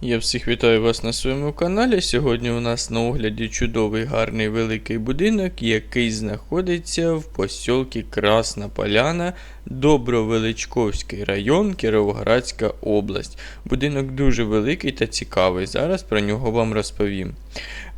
Я всіх вітаю вас на своєму каналі. Сьогодні у нас на огляді чудовий гарний великий будинок, який знаходиться в посілці Красна Поляна, Добровеличковський район, Кіровоградська область. Будинок дуже великий та цікавий. Зараз про нього вам розповім.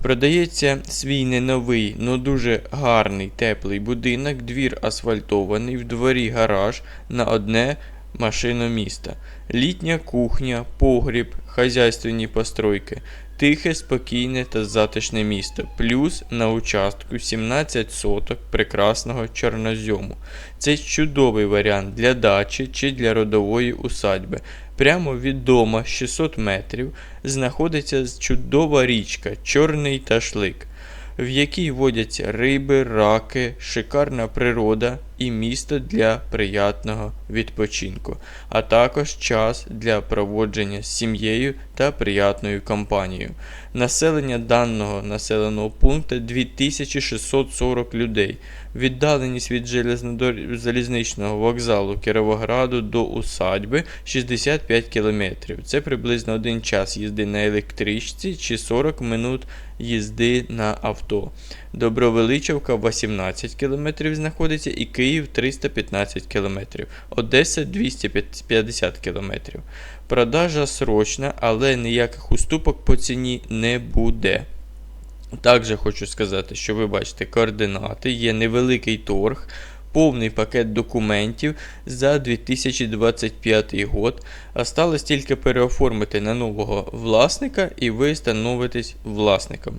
Продається свій не новий, но дуже гарний теплий будинок, двір асфальтований, в дворі гараж на одне машиноміста. Літня кухня, погріб, хазяйственні постройки, тихе, спокійне та затишне місто, плюс на участку 17 соток прекрасного чорнозьому. Це чудовий варіант для дачі чи для родової усадьби. Прямо від дома 600 метрів знаходиться чудова річка Чорний Ташлик, в якій водяться риби, раки, шикарна природа і місто для приятного відпочинку, а також час для проводження з сім'єю та приятною компанією. Населення даного населеного пункту 2640 людей. Віддаленість від залізничного вокзалу Кіровограду до усадьби 65 км. Це приблизно один час їзди на електричці чи 40 минут їзди на авто. Добровеличівка 18 км знаходиться і Київ 315 км. Одеса 250 км. Продажа срочна, але ніяких уступок по ціні не буде. Також хочу сказати, що ви бачите координати, є невеликий торг, повний пакет документів за 2025 год. Осталось тільки переоформити на нового власника і ви становитесь власником.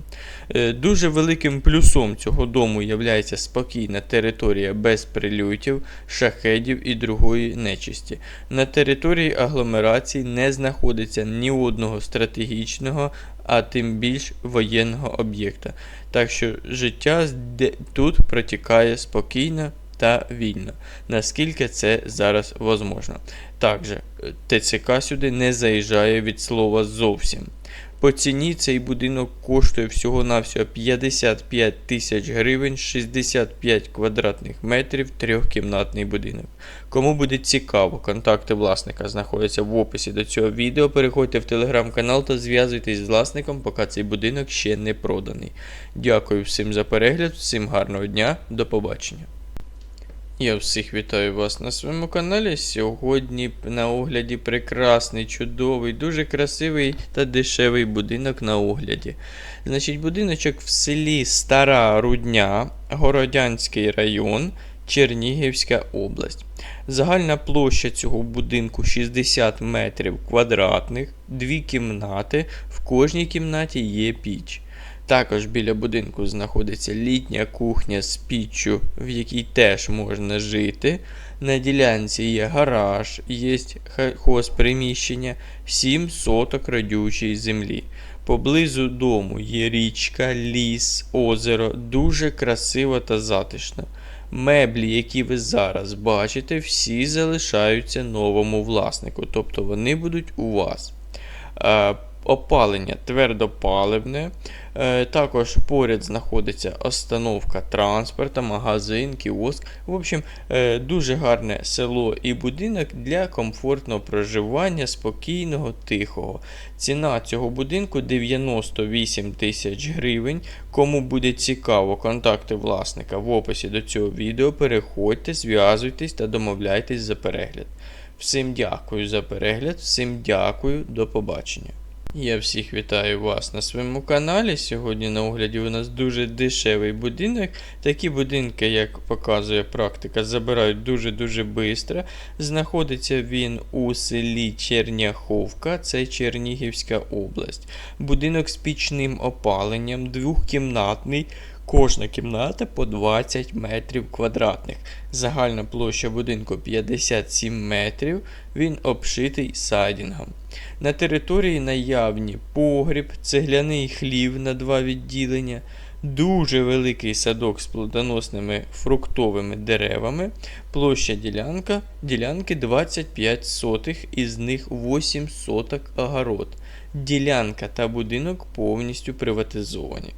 Е, Дуже великим плюсом цього дому є спокійна територія без прильотів, шахедів і другої нечисті. На території агломерації не знаходиться ні одного стратегічного, а тим більш воєнного об'єкта. Так що життя тут протікає спокійно та вільно, наскільки це зараз возможно. Також е, ТЦК сюди не заїжджає від слова зовсім. По ціні цей будинок коштує всього-навсього 55 тисяч гривень, 65 квадратних метрів, трьохкімнатний будинок. Кому буде цікаво, контакти власника знаходяться в описі до цього відео. Переходьте в телеграм-канал та зв'язуйтесь з власником, поки цей будинок ще не проданий. Дякую всім за перегляд, всім гарного дня, до побачення. Я всіх вітаю вас на своєму каналі. Сьогодні на огляді прекрасний, чудовий, дуже красивий та дешевий будинок на огляді. Значить, будиночок в селі Стара Рудня, Городянський район, Чернігівська область. Загальна площа цього будинку 60 метрів квадратних, дві кімнати, в кожній кімнаті є піч. Також біля будинку знаходиться літня кухня з піччю, в якій теж можна жити. На ділянці є гараж, є хозприміщення, 7 соток родючої землі. Поблизу дому є річка, ліс, озеро, дуже красиво та затишно. Меблі, які ви зараз бачите, всі залишаються новому власнику, тобто вони будуть у вас. Опалення твердопаливне. Е, Також поряд знаходиться остановка транспорту, магазин, кіоск. В общем, е, дуже гарне село і будинок для комфортного проживання, спокійного, тихого. Ціна цього будинку 98 тисяч гривень. Кому буде цікаво, контакти власника в описі до цього відео. Переходьте, зв'язуйтесь та домовляйтесь за перегляд. Всім дякую за перегляд, всім дякую, до побачення. Я всіх вітаю вас на своєму каналі. Сьогодні на огляді у нас дуже дешевий будинок. Такі будинки, як показує практика, забирають дуже-дуже швидко. Знаходиться він у селі Черняховка, це Чернігівська область. Будинок з пічним опаленням, двохкімнатний. Кожна кімната по 20 метрів квадратних. Загальна площа будинку 57 метрів. Він обшитий сайдінгом. На території наявні погріб, цегляний хлів на два відділення, дуже великий садок з плодоносними фруктовими деревами, Площа ділянка, ділянки 25 сотих, із них 8 соток огород. Ділянка та будинок повністю приватизовані.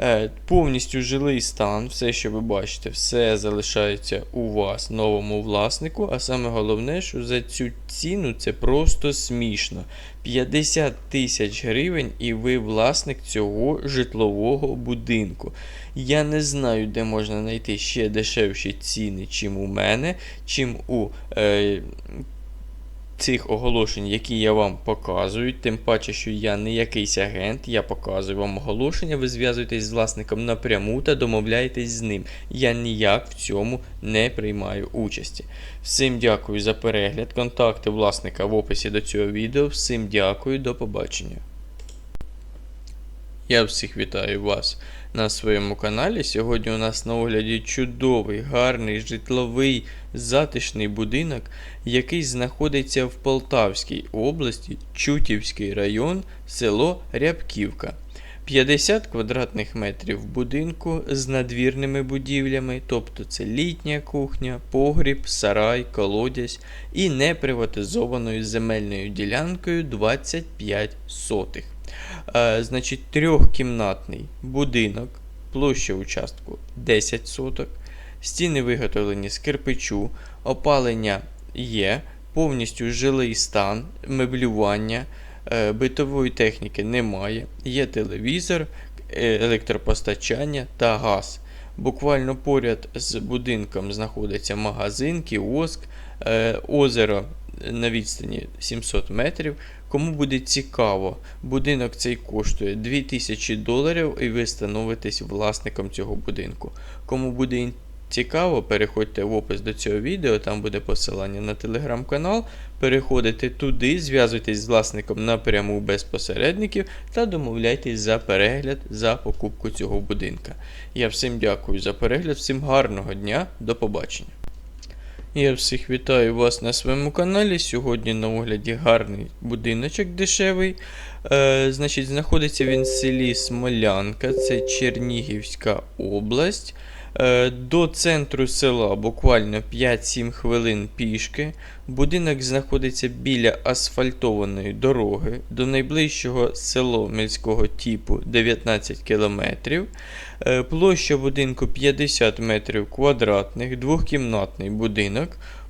Е, повністю жилий стан, все, що ви бачите, все залишається у вас, новому власнику. А саме головне, що за цю ціну це просто смішно. 50 тисяч гривень, і ви власник цього житлового будинку. Я не знаю, де можна знайти ще дешевші ціни, чим у мене, чим у е, цих оголошень, які я вам показую. Тим паче, що я не якийсь агент, я показую вам оголошення, ви зв'язуєтесь з власником напряму та домовляєтесь з ним. Я ніяк в цьому не приймаю участі. Всім дякую за перегляд. Контакти власника в описі до цього відео. Всім дякую, до побачення. Я всіх вітаю вас на своєму каналі. Сьогодні у нас на огляді чудовий, гарний, житловий, затишний будинок, який знаходиться в Полтавській області, Чутівський район, село Рябківка. 50 квадратних метрів будинку з надвірними будівлями, тобто це літня кухня, погріб, сарай, колодязь і неприватизованою земельною ділянкою 25 сотих. Е, значить, трьохкімнатний будинок, площа участку 10 соток, стіни виготовлені з кирпичу, опалення є, повністю жилий стан, меблювання, е, битової техніки немає, є телевізор, електропостачання та газ. Буквально поряд з будинком знаходиться магазин, кіоск, е, озеро на відстані 700 метрів. Кому буде цікаво, будинок цей коштує 2000 доларів і ви становитесь власником цього будинку. Кому буде цікаво, переходьте в опис до цього відео, там буде посилання на телеграм-канал. Переходите туди, зв'язуйтесь з власником напряму без посередників та домовляйтесь за перегляд за покупку цього будинка. Я всім дякую за перегляд, всім гарного дня, до побачення. Я всіх вітаю вас на своєму каналі. Сьогодні на огляді гарний будиночок дешевий. Е, значить, знаходиться він в селі Смолянка, це Чернігівська область. Е, до центру села буквально 5-7 хвилин пішки. Будинок знаходиться біля асфальтованої дороги. До найближчого село міського типу 19 кілометрів. Е, Площа будинку 50 метрів квадратних, двохкімнатний будинок,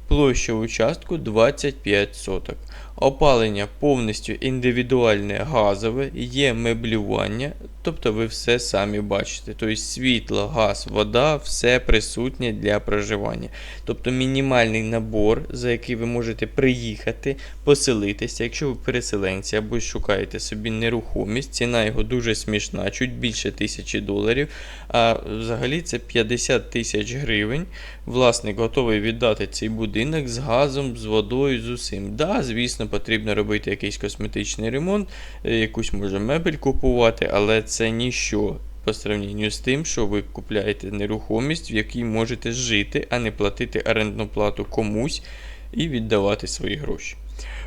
площа участку 25 соток. Опалення повністю індивідуальне газове, є меблювання, тобто ви все самі бачите. Тобто світло, газ, вода, все присутнє для проживання. Тобто мінімальний набор, за який ви можете приїхати, поселитися, якщо ви переселенці або шукаєте собі нерухомість, ціна його дуже смішна, чуть більше тисячі доларів. А взагалі це 50 тисяч гривень. Власник готовий віддати цей будинок з газом, з водою, з усім. Да, звісно, потрібно робити якийсь косметичний ремонт, е, якусь може мебель купувати, але це ніщо. По сравненню з тим, що ви купляєте нерухомість, в якій можете жити, а не платити орендну плату комусь і віддавати свої гроші.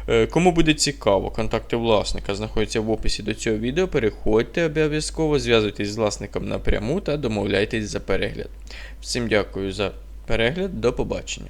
Е, Кому буде цікаво, контакти власника знаходяться в описі до цього відео. Переходьте обов'язково, зв'язуйтесь з власником напряму та домовляйтесь за перегляд. Всім дякую за перегляд, до побачення.